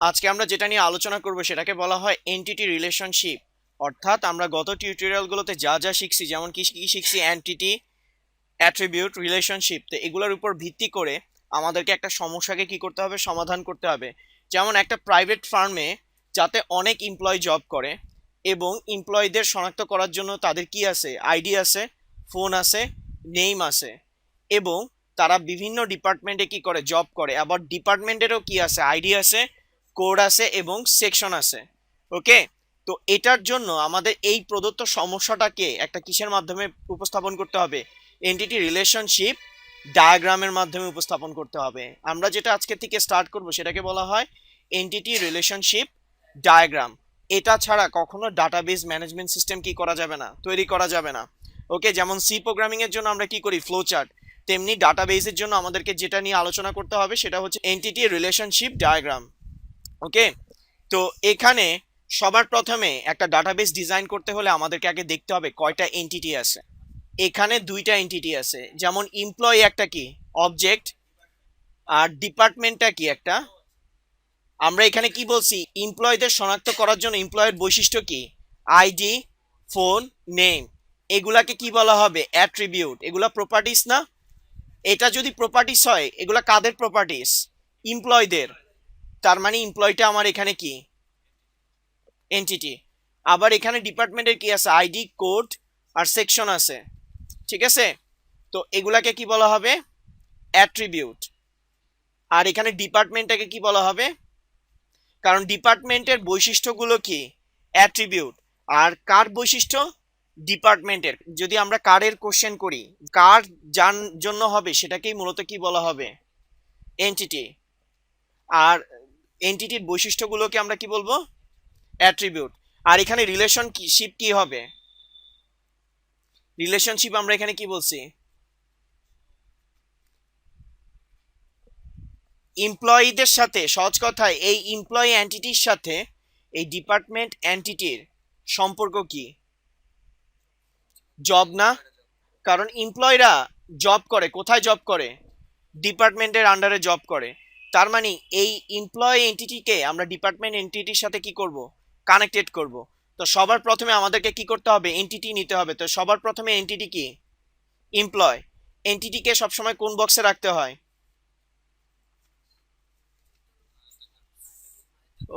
আজকে আমরা যেটা নিয়ে আলোচনা করব সেটাকে বলা হয় এনটিটি রিলেশনশিপ অর্থাৎ আমরা গত টিউটোরিয়ালগুলোতে যা যা শিখছি, যেমন কি কি শিখছি এনটিটি অ্যাট্রিবিউট রিলেশনশিপ তো এগুলোর উপর ভিত্তি করে আমাদেরকে একটা সমস্যাকে কি করতে হবে? সমাধান করতে হবে। যেমন একটা প্রাইভেট ফার্মে যাতে অনেক এমপ্লয় জব করে এবং এমপ্লয়ীদের শনাক্ত করার জন্য তাদের কি আছে? আইডি আছে ফোন আছে নেম আছে এবং তারা বিভিন্ন ডিপার্টমেন্টে কি করে? জব করে। আবার ডিপার্টমেন্টেরও কি আছে? আইডি আছে কোড আছে এবং সেকশন আছে, ওকে? তো এটার জন্য আমাদের এই প্রদত্ত সমস্যাটাকে একটা কিসের মাধ্যমে উপস্থাপন করতে হবে? এনটিটি রিলেশনশিপ ডায়াগ্রামের মাধ্যমে উপস্থাপন করতে হবে। আমরা যেটা আজকে থেকে স্টার্ট করব সেটাকে বলা হয় এনটিটি রিলেশনশিপ ডায়াগ্রাম এটা ছাড়া কখনো ডাটাবেস ম্যানেজমেন্ট সিস্টেম কি করা যাবে না, তৈরি করা যাবে না, ওকে? যেমন সি প্রোগ্রামিং এর জন্য আমরা কি করি? ফ্লো চার্ট তেমনি ডাটাবেসের জন্য আমাদেরকে যেটা নিয়ে আলোচনা করতে হবে সেটা হচ্ছে এনটিটি রিলেশনশিপ ডায়াগ্রাম ওকে? তো এখানে সবার প্রথমে একটা ডাটাবেস ডিজাইন করতে হলে আমাদেরকে আগে দেখতে হবে কয়টা এনটিটি আছে। এখানে দুইটা এনটিটি আছে, যেমন এমপ্লয়ি একটা কি? অবজেক্ট আর ডিপার্টমেন্টটা কি একটা? আমরা এখানে কি বলছি? এমপ্লয়ীদের শনাক্ত করার জন্য এমপ্লয়ের বৈশিষ্ট্য কি? আইডি ফোন নেম এগুলাকে কি বলা হবে? অ্যাট্রিবিউট এগুলা প্রপার্টিস না? এটা যদি প্রপার্টিস হয়, এগুলা কাদের প্রপার্টিস এমপ্লয়ীদের তার মানে এমপ্লয়টা আমার এখানে কি? এনটিটি আবার এখানে ডিপার্টমেন্টের কি আছে? আইডি কোড আর সেকশন আছে। ঠিক আছে? তো এগুলাকে কি বলা হবে? অ্যাট্রিবিউট আর এখানে ডিপার্টমেন্টটাকে কি বলা হবে? কারণ ডিপার্টমেন্টের বৈশিষ্ট্যগুলো কি? অ্যাট্রিবিউট আর কার বৈশিষ্ট্য? ডিপার্টমেন্টের যদি আমরা কারের কোশ্চেন করি, কার যার জন্য হবে, সেটাকেই মূলত কি বলা হবে? এনটিটি আর এনটিটির বৈশিষ্ট্যগুলোকে আমরা কি বলব? অ্যাট্রিবিউট আর এখানে রিলেশনশিপ কি হবে? রিলেশনশিপ আমরা এখানে কি বলছি? এমপ্লয়ীদের সাথে, সহজ কথায়, এই এমপ্লয়ি অ্যান্টিটির সাথে এই ডিপার্টমেন্ট অ্যান্টিটির সম্পর্ক কি? জব না? কারণ এমপ্লয়িরা জব করে, কোথায় জব করে? ডিপার্টমেন্টের আন্ডারে জব করে। তার মানে এই এমপ্লয় এন্টিটিকে আমরা ডিপার্টমেন্ট এন্টিটির সাথে কি করব? কানেক্টেড করব। তো সবার প্রথমে আমাদেরকে কি করতে হবে? এন্টিটি নিতে হবে। তো সবার প্রথমে এন্টিটি কি? এমপ্লয় এন্টিটিকে সবসময় কোন বক্সে রাখতে হয়?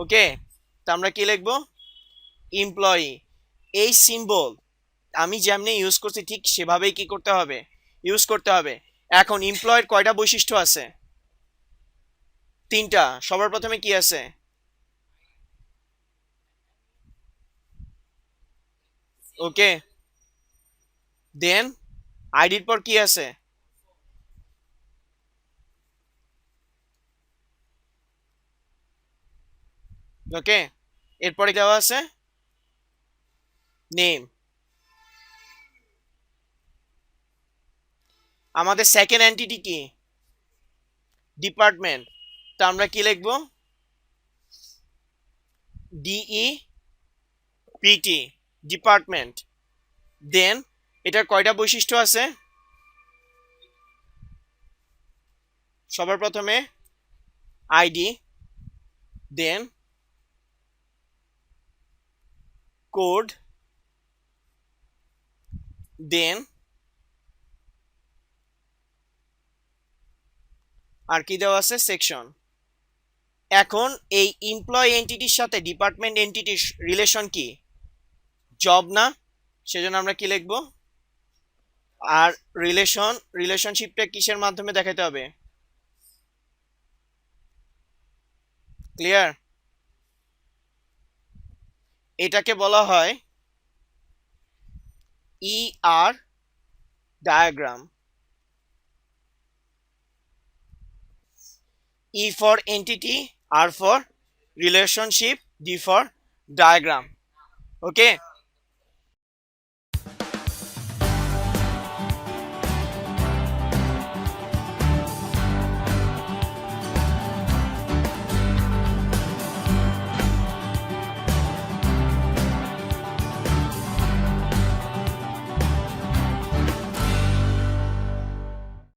ওকে তো আমরা কি লিখব? এমপ্লয়ি এই সিম্বল আমি যেমনি ইউজ করছি ঠিক সেভাবেই কি করতে হবে? ইউজ করতে হবে। এখন এমপ্লয়ের কয়টা বৈশিষ্ট্য আছে? তিনটা। সবার প্রথমে কি আছে? ওকে। দেন, আইডির পর কি আছে? ওকে, এরপরে দেওয়া আছে নেম। আমাদের সেকেন্ড এন্টিটি কি? ডিপার্টমেন্ট তা আমরা কি লিখব? ডিই পিটি ডিপার্টমেন্ট দেন এটার কয়টা বৈশিষ্ট্য আছে? সবার প্রথমে আইডি দেন কোড দেন আর কি দেওয়া আছে? সেকশন এখন এই এমপ্লয় এন্টিটির সাথে ডিপার্টমেন্ট এন্টিটির রিলেশন কি? জব না? সেজন্য আমরা কি লিখব? আর রিলেশন রিলেশনশিপটা কিসের মাধ্যমে দেখাতে হবে? ক্লিয়ার এটাকে বলা হয় E R diagram E for entity, R for relationship, D for diagram. Okay